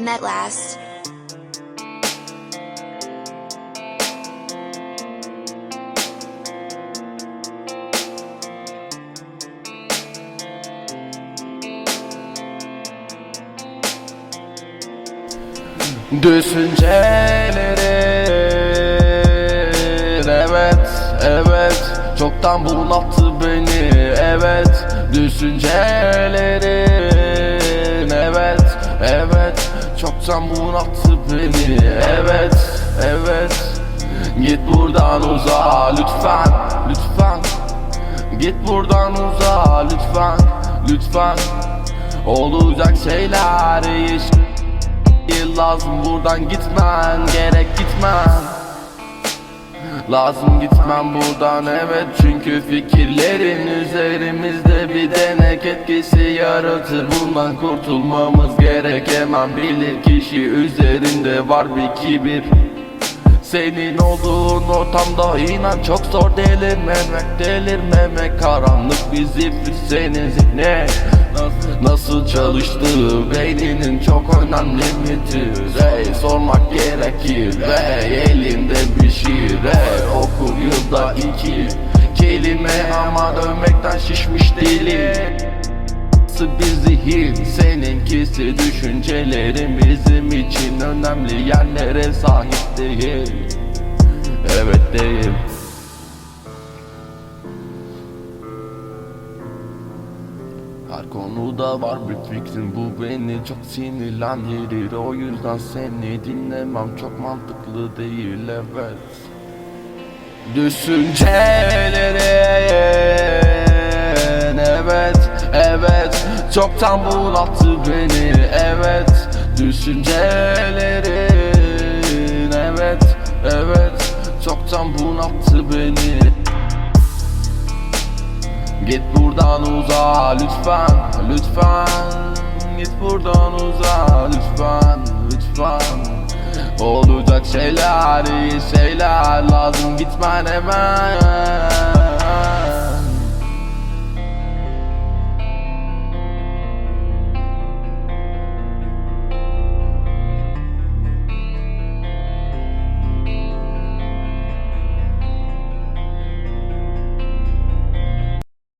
Met last. Düşüncelerin evet evet. Çoktan bunalttı beni evet. Düşüncelerin evet evet Çoktan bunalttı beni evet evet. Git buradan uzağa lütfen lütfen. Git buradan uzağa lütfen lütfen. Olacak şeyler iş Lazım. Buradan gitmen gerek gitmen Lazım gitmem buradan evet çünkü fikirlerin üzerimizde. Bir denek etkisi yaratır Bundan kurtulmamız gerek. Hemen bilir kişi üzerinde var bir kibir senin olduğun ortamda inan çok zor delirmemek Delirmemek. Karanlık bizi senin zihne. Nasıl, çalıştığı beyninin çok önemli midir Ey sormak gerekir Ey elinde bir şiir Ey oku yılda iki kelime ama dönmekten şişmiş değilim Nasıl bir zihin? Seninkisi düşüncelerin bizim için önemli yerlere sahip değil. Evet değil. Her konuda var bir fikrin bu beni çok sinirlendirir. O yüzden seni dinlemem çok mantıklı değil evet. Düşüncelerin evet evet Çoktan bunalttı beni evet. Düşüncelerin evet evet. Çoktan bunalttı beni. Git buradan uzağa lütfen lütfen. Git buradan uzağa lütfen lütfen. Olacak şeyler iyi şeyler lazım. Gitmen hemen